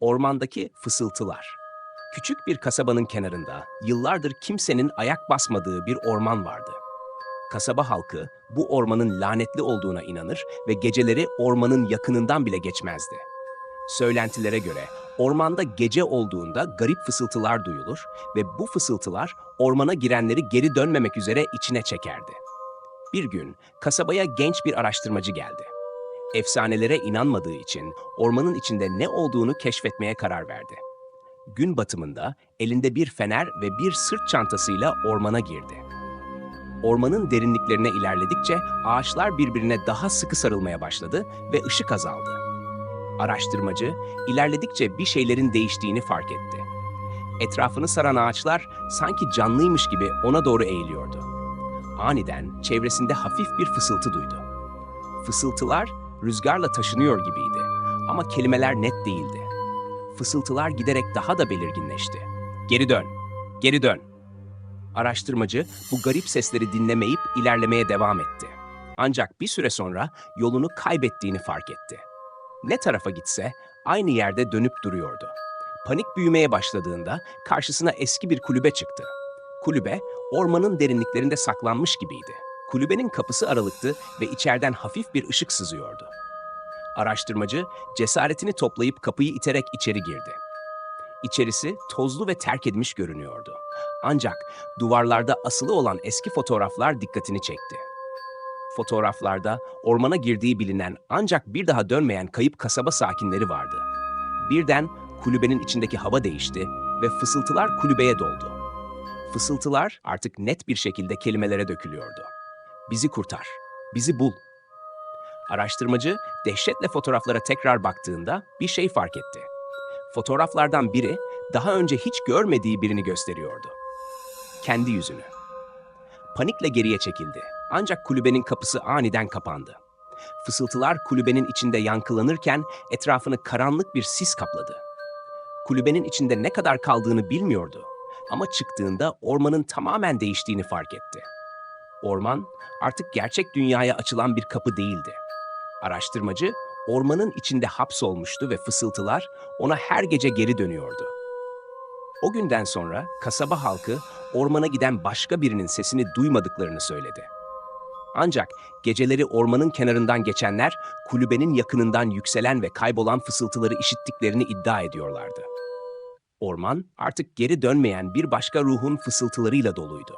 Ormandaki fısıltılar. Küçük bir kasabanın kenarında yıllardır kimsenin ayak basmadığı bir orman vardı. Kasaba halkı bu ormanın lanetli olduğuna inanır ve geceleri ormanın yakınından bile geçmezdi. Söylentilere göre ormanda gece olduğunda garip fısıltılar duyulur ve bu fısıltılar ormana girenleri geri dönmemek üzere içine çekerdi. Bir gün kasabaya genç bir araştırmacı geldi. Efsanelere inanmadığı için ormanın içinde ne olduğunu keşfetmeye karar verdi. Gün batımında elinde bir fener ve bir sırt çantasıyla ormana girdi. Ormanın derinliklerine ilerledikçe ağaçlar birbirine daha sıkı sarılmaya başladı ve ışık azaldı. Araştırmacı ilerledikçe bir şeylerin değiştiğini fark etti. Etrafını saran ağaçlar sanki canlıymış gibi ona doğru eğiliyordu. Aniden çevresinde hafif bir fısıltı duydu. Fısıltılar rüzgarla taşınıyor gibiydi ama kelimeler net değildi. Fısıltılar giderek daha da belirginleşti. Geri dön, geri dön. Araştırmacı bu garip sesleri dinlemeyip ilerlemeye devam etti. Ancak bir süre sonra yolunu kaybettiğini fark etti. Ne tarafa gitse aynı yerde dönüp duruyordu. Panik büyümeye başladığında karşısına eski bir kulübe çıktı. Kulübe ormanın derinliklerinde saklanmış gibiydi. Kulübenin kapısı aralıktı ve içeriden hafif bir ışık sızıyordu. Araştırmacı cesaretini toplayıp kapıyı iterek içeri girdi. İçerisi tozlu ve terk edilmiş görünüyordu. Ancak duvarlarda asılı olan eski fotoğraflar dikkatini çekti. Fotoğraflarda ormana girdiği bilinen ancak bir daha dönmeyen kayıp kasaba sakinleri vardı. Birden kulübenin içindeki hava değişti ve fısıltılar kulübeye doldu. Fısıltılar artık net bir şekilde kelimelere dökülüyordu. Bizi kurtar, bizi bul. Araştırmacı dehşetle fotoğraflara tekrar baktığında bir şey fark etti. Fotoğraflardan biri daha önce hiç görmediği birini gösteriyordu. Kendi yüzünü. Panikle geriye çekildi. Ancak kulübenin kapısı aniden kapandı. Fısıltılar kulübenin içinde yankılanırken etrafını karanlık bir sis kapladı. Kulübenin içinde ne kadar kaldığını bilmiyordu ama çıktığında ormanın tamamen değiştiğini fark etti. Orman artık gerçek dünyaya açılan bir kapı değildi. Araştırmacı ormanın içinde hapsolmuştu ve fısıltılar ona her gece geri dönüyordu. O günden sonra kasaba halkı ormana giden başka birinin sesini duymadıklarını söyledi. Ancak geceleri ormanın kenarından geçenler kulübenin yakınından yükselen ve kaybolan fısıltıları işittiklerini iddia ediyorlardı. Orman artık geri dönmeyen bir başka ruhun fısıltılarıyla doluydu.